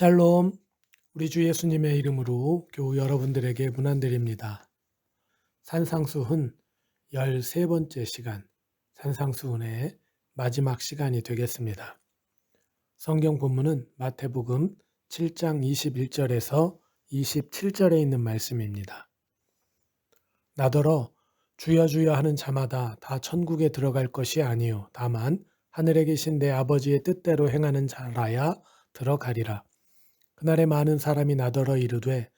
샬롬, 우리 주 예수님의 이름으로 교우 여러분들에게 문안드립니다. 산상수훈 13번째 시간, 산상수훈의 마지막 시간이 되겠습니다. 성경 본문은 마태복음 7장 21절에서 27절에 있는 말씀입니다. 나더러 주여 주여 하는 자마다 다 천국에 들어갈 것이 아니요 다만 하늘에 계신 내 아버지의 뜻대로 행하는 자라야 들어가리라. 그날에 많은 사람이 나더러 이르되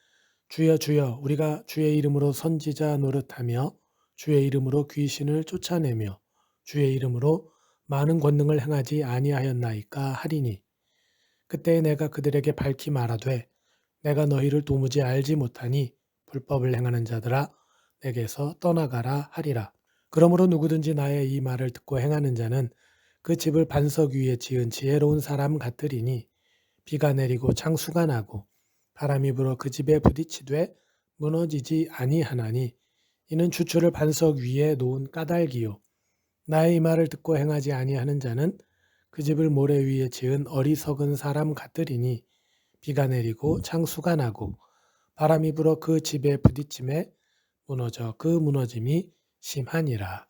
주여 주여 우리가 주의 이름으로 선지자 노릇하며 주의 이름으로 귀신을 쫓아내며 주의 이름으로 많은 권능을 행하지 아니하였나이까 하리니 그때 내가 그들에게 밝히 말하되 내가 너희를 도무지 알지 못하니 불법을 행하는 자들아 내게서 떠나가라 하리라. 그러므로 누구든지 나의 이 말을 듣고 행하는 자는 그 집을 반석 위에 지은 지혜로운 사람 같으리니 비가 내리고 창수가 나고 바람이 불어 그 집에 부딪히되 무너지지 아니하나니 이는 주초를 반석 위에 놓은 까닭이요 나의 이 말을 듣고 행하지 아니하는 자는 그 집을 모래 위에 지은 어리석은 사람 같으리니 비가 내리고 창수가 나고 바람이 불어 그 집에 부딪힘에 무너져 그 무너짐이 심하니라.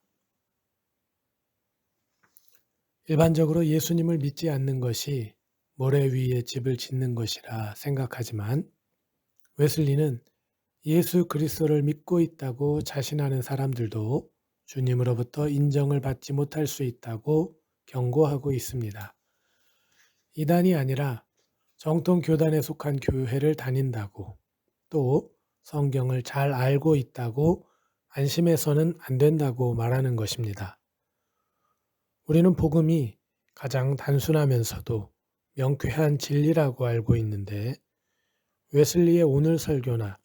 일반적으로 예수님을 믿지 않는 것이 모래 위에 집을 짓는 것이라 생각하지만 웨슬리는 예수 그리스도를 믿고 있다고 자신하는 사람들도 주님으로부터 인정을 받지 못할 수 있다고 경고하고 있습니다. 이단이 아니라 정통 교단에 속한 교회를 다닌다고 또 성경을 잘 알고 있다고 안심해서는 안 된다고 말하는 것입니다. 우리는 복음이 가장 단순하면서도 명쾌한 진리라고 알고 있는데 웨슬리의 오늘 설교나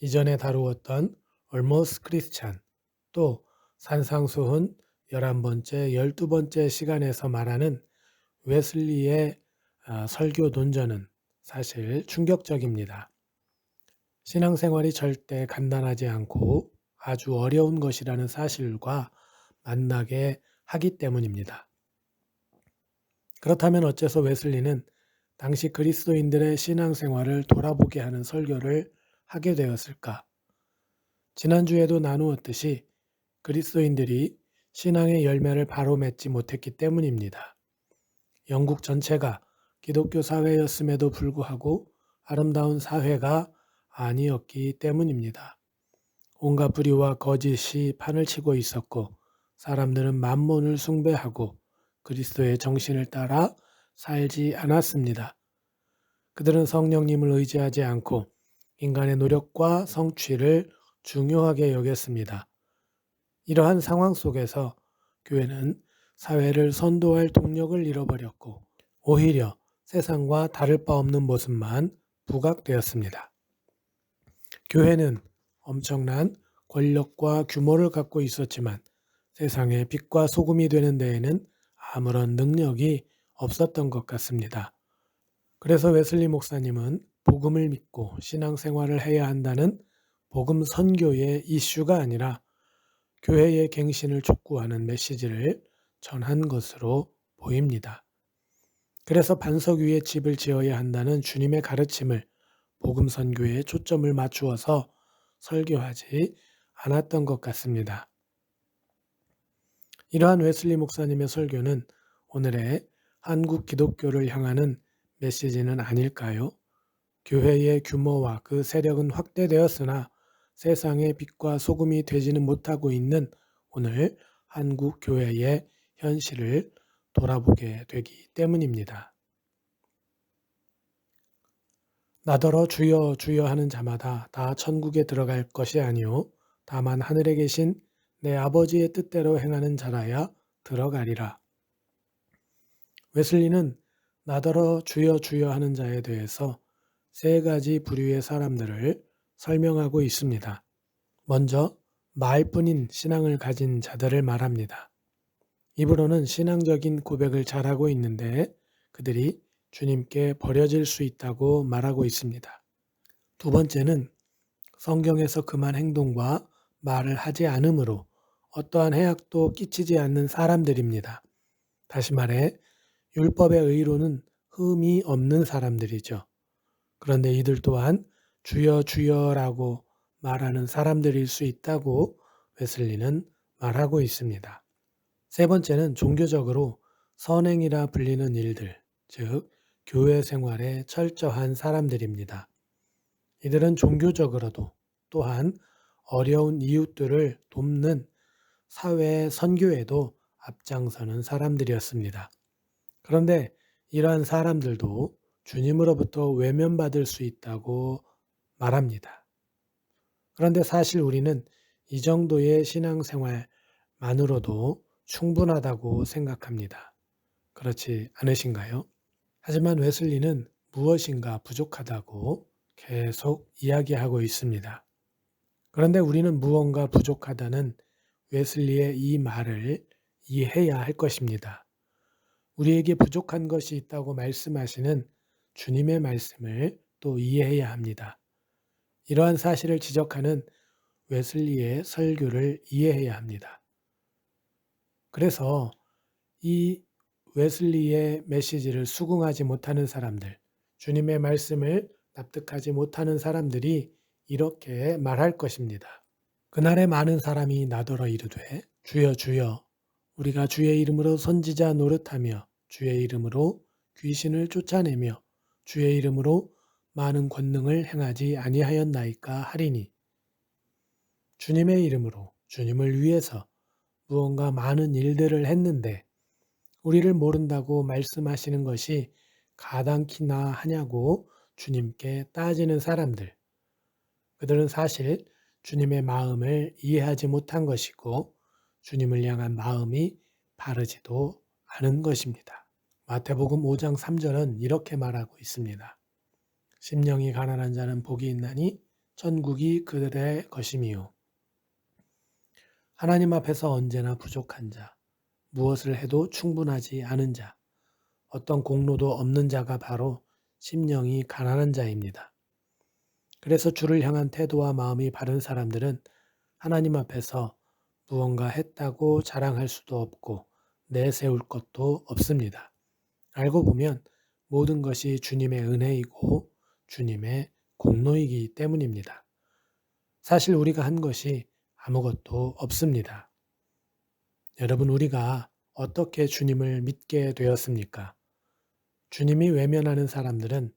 이전에 다루었던 Almost Christian 또 산상수훈 11번째, 12번째 시간에서 말하는 웨슬리의 아, 설교 논전은 사실 충격적입니다. 신앙생활이 절대 간단하지 않고 아주 어려운 것이라는 사실과 만나게 하기 때문입니다. 그렇다면 어째서 웨슬리는 당시 그리스도인들의 신앙생활을 돌아보게 하는 설교를 하게 되었을까? 지난주에도 나누었듯이 그리스도인들이 신앙의 열매를 바로 맺지 못했기 때문입니다. 영국 전체가 기독교 사회였음에도 불구하고 아름다운 사회가 아니었기 때문입니다. 온갖 불의와 거짓이 판을 치고 있었고 사람들은 만몬을 숭배하고 그리스도의 정신을 따라 살지 않았습니다. 그들은 성령님을 의지하지 않고 인간의 노력과 성취를 중요하게 여겼습니다. 이러한 상황 속에서 교회는 사회를 선도할 동력을 잃어버렸고 오히려 세상과 다를 바 없는 모습만 부각되었습니다. 교회는 엄청난 권력과 규모를 갖고 있었지만 세상의 빛과 소금이 되는 데에는 아무런 능력이 없었던 것 같습니다. 그래서 웨슬리 목사님은 복음을 믿고 신앙생활을 해야 한다는 복음 선교의 이슈가 아니라 교회의 갱신을 촉구하는 메시지를 전한 것으로 보입니다. 그래서 반석 위에 집을 지어야 한다는 주님의 가르침을 복음 선교에 초점을 맞추어서 설교하지 않았던 것 같습니다. 이러한 웨슬리 목사님의 설교는 오늘의 한국 기독교를 향하는 메시지는 아닐까요? 교회의 규모와 그 세력은 확대되었으나 세상의 빛과 소금이 되지는 못하고 있는 오늘 한국 교회의 현실을 돌아보게 되기 때문입니다. 나더러 주여 주여 하는 자마다 다 천국에 들어갈 것이 아니요 다만 하늘에 계신 내 아버지의 뜻대로 행하는 자라야 들어가리라. 웨슬리는 나더러 주여 주여 하는 자에 대해서 세 가지 부류의 사람들을 설명하고 있습니다. 먼저 말뿐인 신앙을 가진 자들을 말합니다. 입으로는 신앙적인 고백을 잘하고 있는데 그들이 주님께 버려질 수 있다고 말하고 있습니다. 두 번째는 성경에서 그만 행동과 말을 하지 않으므로 어떠한 해악도 끼치지 않는 사람들입니다. 다시 말해 율법의 의로는 흠이 없는 사람들이죠. 그런데 이들 또한 주여 주여라고 말하는 사람들일 수 있다고 웨슬리는 말하고 있습니다. 세 번째는 종교적으로 선행이라 불리는 일들, 즉 교회 생활에 철저한 사람들입니다. 이들은 종교적으로도 또한 어려운 이웃들을 돕는 사회 선교에도 앞장서는 사람들이었습니다. 그런데 이러한 사람들도 주님으로부터 외면받을 수 있다고 말합니다. 그런데 사실 우리는 이 정도의 신앙생활만으로도 충분하다고 생각합니다. 그렇지 않으신가요? 하지만 웨슬리는 무엇인가 부족하다고 계속 이야기하고 있습니다. 그런데 우리는 무언가 부족하다는 웨슬리의 이 말을 이해해야 할 것입니다. 우리에게 부족한 것이 있다고 말씀하시는 주님의 말씀을 또 이해해야 합니다. 이러한 사실을 지적하는 웨슬리의 설교를 이해해야 합니다. 그래서 이 웨슬리의 메시지를 수긍하지 못하는 사람들, 주님의 말씀을 납득하지 못하는 사람들이 이렇게 말할 것입니다. 그날에 많은 사람이 나더러 이르되 주여 주여 우리가 주의 이름으로 선지자 노릇하며 주의 이름으로 귀신을 쫓아내며 주의 이름으로 많은 권능을 행하지 아니하였나이까 하리니 주님의 이름으로 주님을 위해서 무언가 많은 일들을 했는데 우리를 모른다고 말씀하시는 것이 가당키나 하냐고 주님께 따지는 사람들. 그들은 사실 주님의 마음을 이해하지 못한 것이고 주님을 향한 마음이 바르지도 않은 것입니다. 마태복음 5장 3절은 이렇게 말하고 있습니다. 심령이 가난한 자는 복이 있나니 천국이 그들의 것임이요. 하나님 앞에서 언제나 부족한 자, 무엇을 해도 충분하지 않은 자, 어떤 공로도 없는 자가 바로 심령이 가난한 자입니다. 그래서 주를 향한 태도와 마음이 바른 사람들은 하나님 앞에서 무언가 했다고 자랑할 수도 없고 내세울 것도 없습니다. 알고 보면 모든 것이 주님의 은혜이고 주님의 공로이기 때문입니다. 사실 우리가 한 것이 아무것도 없습니다. 여러분, 우리가 어떻게 주님을 믿게 되었습니까? 주님이 외면하는 사람들은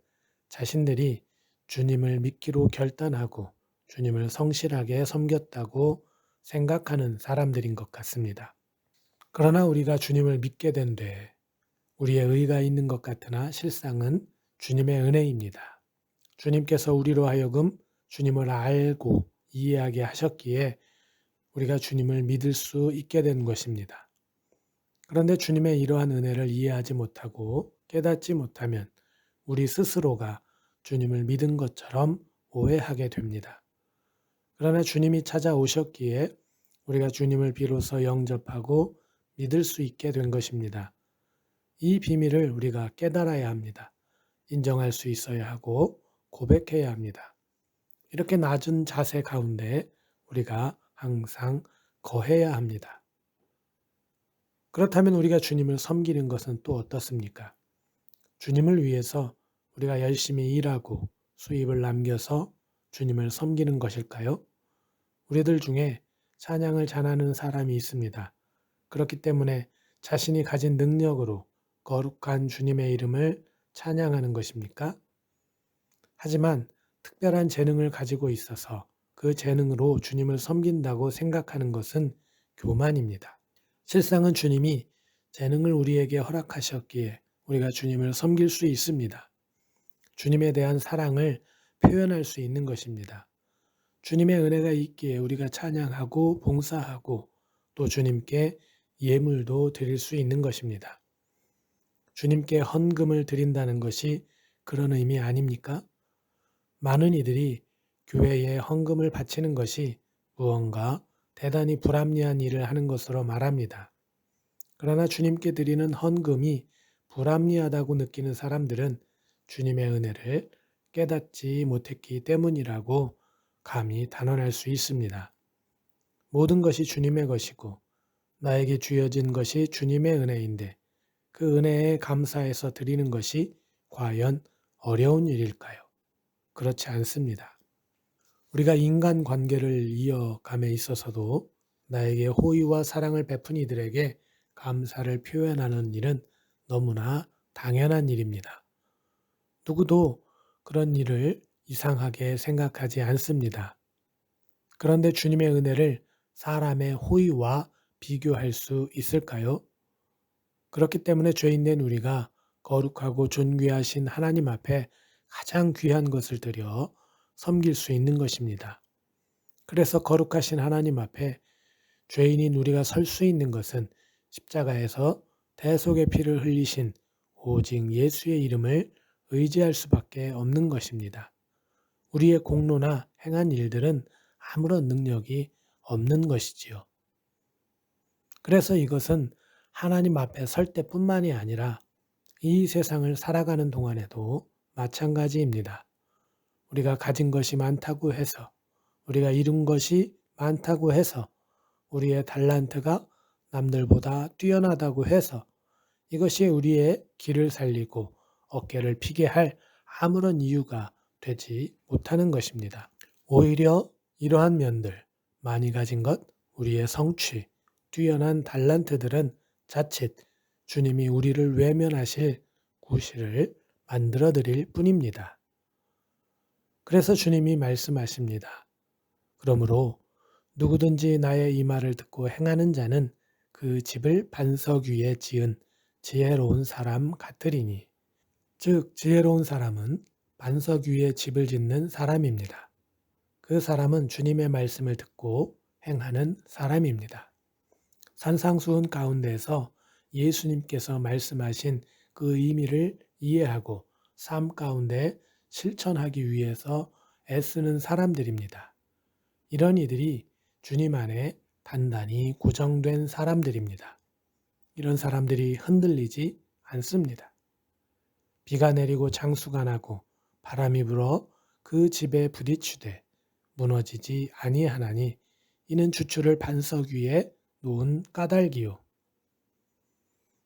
자신들이 주님을 믿기로 결단하고 주님을 성실하게 섬겼다고 생각하는 사람들인 것 같습니다. 그러나 우리가 주님을 믿게 된 뒤에 우리의 의가 있는 것 같으나 실상은 주님의 은혜입니다. 주님께서 우리로 하여금 주님을 알고 이해하게 하셨기에 우리가 주님을 믿을 수 있게 된 것입니다. 그런데 주님의 이러한 은혜를 이해하지 못하고 깨닫지 못하면 우리 스스로가 주님을 믿은 것처럼 오해하게 됩니다. 그러나 주님이 찾아오셨기에 우리가 주님을 비로소 영접하고 믿을 수 있게 된 것입니다. 이 비밀을 우리가 깨달아야 합니다. 인정할 수 있어야 하고 고백해야 합니다. 이렇게 낮은 자세 가운데 우리가 항상 거해야 합니다. 그렇다면 우리가 주님을 섬기는 것은 또 어떻습니까? 주님을 위해서 우리가 열심히 일하고 수입을 남겨서 주님을 섬기는 것일까요? 우리들 중에 찬양을 잘하는 사람이 있습니다. 그렇기 때문에 자신이 가진 능력으로 거룩한 주님의 이름을 찬양하는 것입니까? 하지만 특별한 재능을 가지고 있어서 그 재능으로 주님을 섬긴다고 생각하는 것은 교만입니다. 실상은 주님이 재능을 우리에게 허락하셨기에 우리가 주님을 섬길 수 있습니다. 주님에 대한 사랑을 표현할 수 있는 것입니다. 주님의 은혜가 있기에 우리가 찬양하고 봉사하고 또 주님께 예물도 드릴 수 있는 것입니다. 주님께 헌금을 드린다는 것이 그런 의미 아닙니까? 많은 이들이 교회에 헌금을 바치는 것이 무언가 대단히 불합리한 일을 하는 것으로 말합니다. 그러나 주님께 드리는 헌금이 불합리하다고 느끼는 사람들은 주님의 은혜를 깨닫지 못했기 때문이라고 감히 단언할 수 있습니다. 모든 것이 주님의 것이고 나에게 주어진 것이 주님의 은혜인데 그 은혜에 감사해서 드리는 것이 과연 어려운 일일까요? 그렇지 않습니다. 우리가 인간 관계를 이어감에 있어서도 나에게 호의와 사랑을 베푼 이들에게 감사를 표현하는 일은 너무나 당연한 일입니다. 누구도 그런 일을 이상하게 생각하지 않습니다. 그런데 주님의 은혜를 사람의 호의와 비교할 수 있을까요? 그렇기 때문에 죄인된 우리가 거룩하고 존귀하신 하나님 앞에 가장 귀한 것을 드려 섬길 수 있는 것입니다. 그래서 거룩하신 하나님 앞에 죄인인 우리가 설 수 있는 것은 십자가에서 대속의 피를 흘리신 오직 예수의 이름을 의지할 수밖에 없는 것입니다. 우리의 공로나 행한 일들은 아무런 능력이 없는 것이지요. 그래서 이것은 하나님 앞에 설 때뿐만이 아니라 이 세상을 살아가는 동안에도 마찬가지입니다. 우리가 가진 것이 많다고 해서, 우리가 이룬 것이 많다고 해서, 우리의 달란트가 남들보다 뛰어나다고 해서 이것이 우리의 길을 살리고 어깨를 피게 할 아무런 이유가 되지 못하는 것입니다. 오히려 이러한 면들, 많이 가진 것, 우리의 성취, 뛰어난 달란트들은 자칫 주님이 우리를 외면하실 구실을 만들어 드릴 뿐입니다. 그래서 주님이 말씀하십니다. 그러므로 누구든지 나의 이 말을 듣고 행하는 자는 그 집을 반석 위에 지은 지혜로운 사람 같으리니. 즉, 지혜로운 사람은 반석 위에 집을 짓는 사람입니다. 그 사람은 주님의 말씀을 듣고 행하는 사람입니다. 산상수훈 가운데서 예수님께서 말씀하신 그 의미를 이해하고 삶 가운데 실천하기 위해서 애쓰는 사람들입니다. 이런 이들이 주님 안에 단단히 고정된 사람들입니다. 이런 사람들이 흔들리지 않습니다. 비가 내리고 장수가 나고 바람이 불어 그 집에 부딪히되 무너지지 아니하나니 이는 주추를 반석 위에 놓은 까닭이요.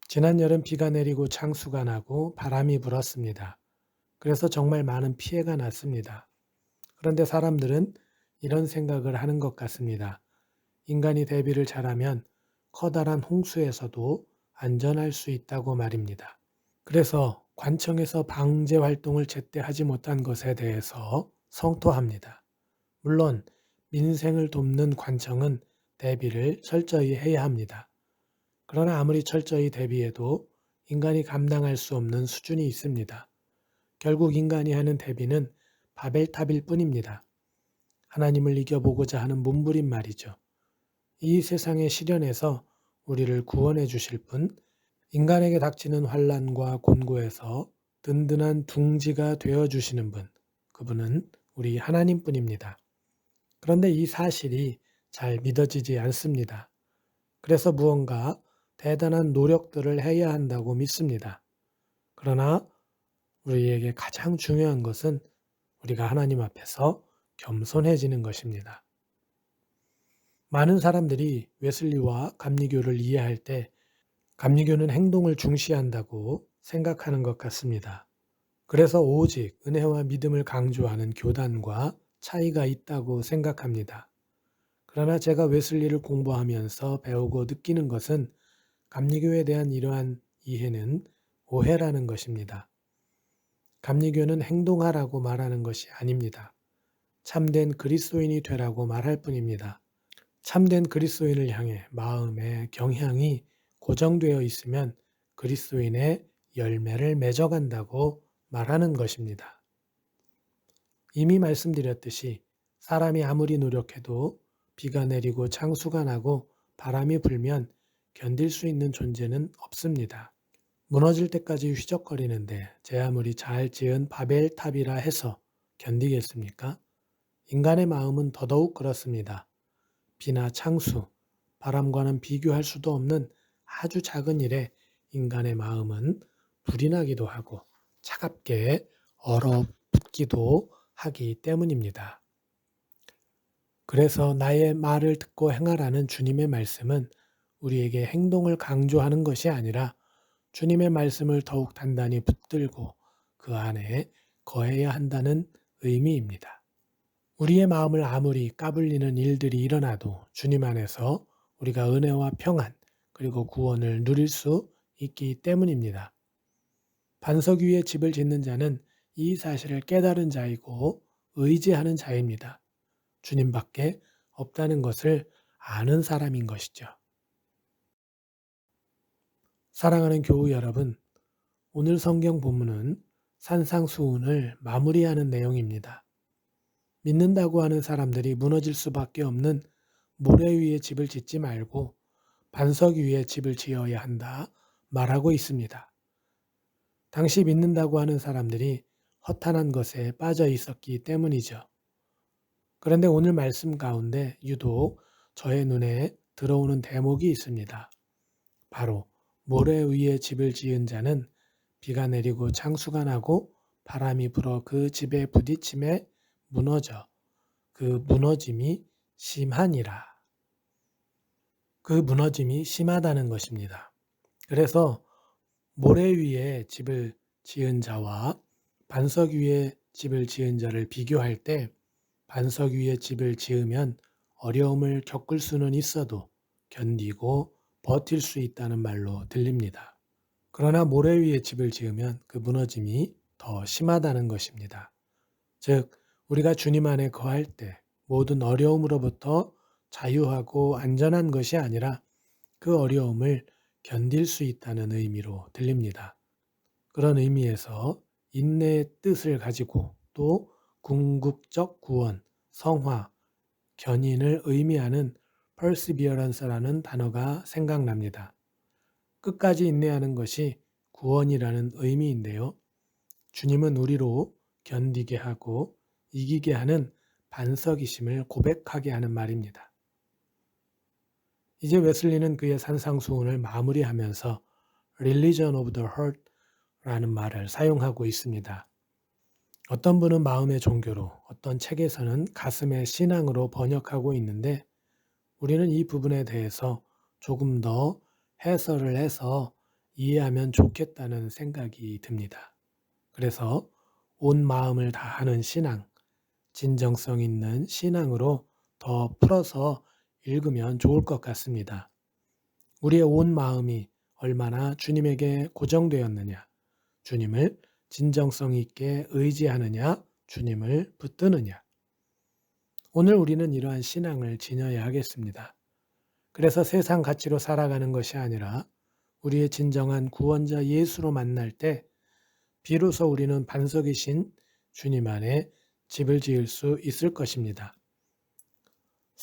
지난 여름 비가 내리고 장수가 나고 바람이 불었습니다. 그래서 정말 많은 피해가 났습니다. 그런데 사람들은 이런 생각을 하는 것 같습니다. 인간이 대비를 잘하면 커다란 홍수에서도 안전할 수 있다고 말입니다. 그래서 관청에서 방제 활동을 제때 하지 못한 것에 대해서 성토합니다. 물론 민생을 돕는 관청은 대비를 철저히 해야 합니다. 그러나 아무리 철저히 대비해도 인간이 감당할 수 없는 수준이 있습니다. 결국 인간이 하는 대비는 바벨탑일 뿐입니다. 하나님을 이겨보고자 하는 몸부림 말이죠. 이 세상의 시련에서 우리를 구원해 주실 분, 인간에게 닥치는 환란과 곤고에서 든든한 둥지가 되어 주시는 분, 그분은 우리 하나님뿐입니다. 그런데 이 사실이 잘 믿어지지 않습니다. 그래서 무언가 대단한 노력들을 해야 한다고 믿습니다. 그러나 우리에게 가장 중요한 것은 우리가 하나님 앞에서 겸손해지는 것입니다. 많은 사람들이 웨슬리와 감리교를 이해할 때 감리교는 행동을 중시한다고 생각하는 것 같습니다. 그래서 오직 은혜와 믿음을 강조하는 교단과 차이가 있다고 생각합니다. 그러나 제가 웨슬리를 공부하면서 배우고 느끼는 것은 감리교에 대한 이러한 이해는 오해라는 것입니다. 감리교는 행동하라고 말하는 것이 아닙니다. 참된 그리스도인이 되라고 말할 뿐입니다. 참된 그리스도인을 향해 마음의 경향이 고정되어 있으면 그리스도인의 열매를 맺어간다고 말하는 것입니다. 이미 말씀드렸듯이 사람이 아무리 노력해도 비가 내리고 창수가 나고 바람이 불면 견딜 수 있는 존재는 없습니다. 무너질 때까지 휘적거리는데 제 아무리 잘 지은 바벨탑이라 해서 견디겠습니까? 인간의 마음은 더더욱 그렇습니다. 비나 창수, 바람과는 비교할 수도 없는 아주 작은 일에 인간의 마음은 불이 나기도 하고 차갑게 얼어붙기도 하기 때문입니다. 그래서 나의 말을 듣고 행하라는 주님의 말씀은 우리에게 행동을 강조하는 것이 아니라 주님의 말씀을 더욱 단단히 붙들고 그 안에 거해야 한다는 의미입니다. 우리의 마음을 아무리 까불리는 일들이 일어나도 주님 안에서 우리가 은혜와 평안 그리고 구원을 누릴 수 있기 때문입니다. 반석 위에 집을 짓는 자는 이 사실을 깨달은 자이고 의지하는 자입니다. 주님밖에 없다는 것을 아는 사람인 것이죠. 사랑하는 교우 여러분, 오늘 성경 본문은 산상수훈을 마무리하는 내용입니다. 믿는다고 하는 사람들이 무너질 수밖에 없는 모래 위에 집을 짓지 말고 반석 위에 집을 지어야 한다 말하고 있습니다. 당시 믿는다고 하는 사람들이 허탄한 것에 빠져 있었기 때문이죠. 그런데 오늘 말씀 가운데 유독 저의 눈에 들어오는 대목이 있습니다. 바로 모래 위에 집을 지은 자는 비가 내리고 창수가 나고 바람이 불어 그 집에 부딪힘에 무너져 그 무너짐이 심하니라. 그 무너짐이 심하다는 것입니다. 그래서 모래 위에 집을 지은 자와 반석 위에 집을 지은 자를 비교할 때 반석 위에 집을 지으면 어려움을 겪을 수는 있어도 견디고 버틸 수 있다는 말로 들립니다. 그러나 모래 위에 집을 지으면 그 무너짐이 더 심하다는 것입니다. 즉, 우리가 주님 안에 거할 때 모든 어려움으로부터 자유하고 안전한 것이 아니라 그 어려움을 견딜 수 있다는 의미로 들립니다. 그런 의미에서 인내의 뜻을 가지고 또 궁극적 구원, 성화, 견인을 의미하는 perseverance라는 단어가 생각납니다. 끝까지 인내하는 것이 구원이라는 의미인데요. 주님은 우리로 견디게 하고 이기게 하는 반석이심을 고백하게 하는 말입니다. 이제 웨슬리는 그의 산상수훈을 마무리하면서 Religion of the Heart 라는 말을 사용하고 있습니다. 어떤 분은 마음의 종교로, 어떤 책에서는 가슴의 신앙으로 번역하고 있는데 우리는 이 부분에 대해서 조금 더 해설을 해서 이해하면 좋겠다는 생각이 듭니다. 그래서 온 마음을 다하는 신앙, 진정성 있는 신앙으로 더 풀어서 읽으면 좋을 것 같습니다. 우리의 온 마음이 얼마나 주님에게 고정되었느냐, 주님을 진정성 있게 의지하느냐, 주님을 붙드느냐. 오늘 우리는 이러한 신앙을 지녀야 하겠습니다. 그래서 세상 가치로 살아가는 것이 아니라 우리의 진정한 구원자 예수로 만날 때 비로소 우리는 반석이신 주님 안에 집을 지을 수 있을 것입니다.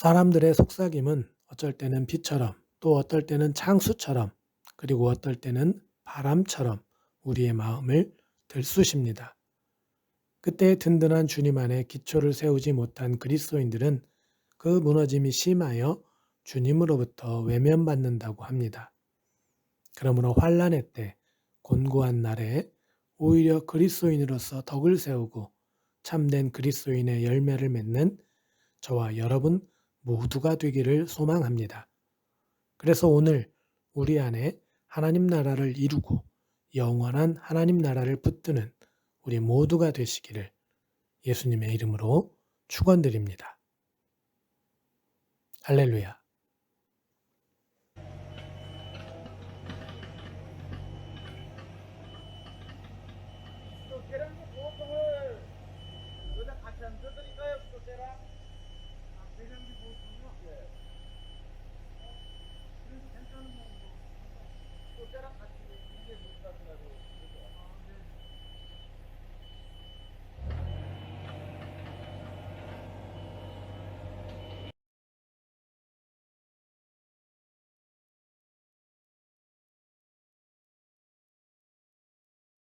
사람들의 속삭임은 어쩔 때는 비처럼 또 어떨 때는 창수처럼 그리고 어떨 때는 바람처럼 우리의 마음을 들쑤십니다. 그때 든든한 주님 안에 기초를 세우지 못한 그리스도인들은 그 무너짐이 심하여 주님으로부터 외면받는다고 합니다. 그러므로 환란의 때 곤고한 날에 오히려 그리스도인으로서 덕을 세우고 참된 그리스도인의 열매를 맺는 저와 여러분 모두가 되기를 소망합니다. 그래서 오늘 우리 안에 하나님 나라를 이루고 영원한 하나님 나라를 붙드는 우리 모두가 되시기를 예수님의 이름으로 축원드립니다. 할렐루야.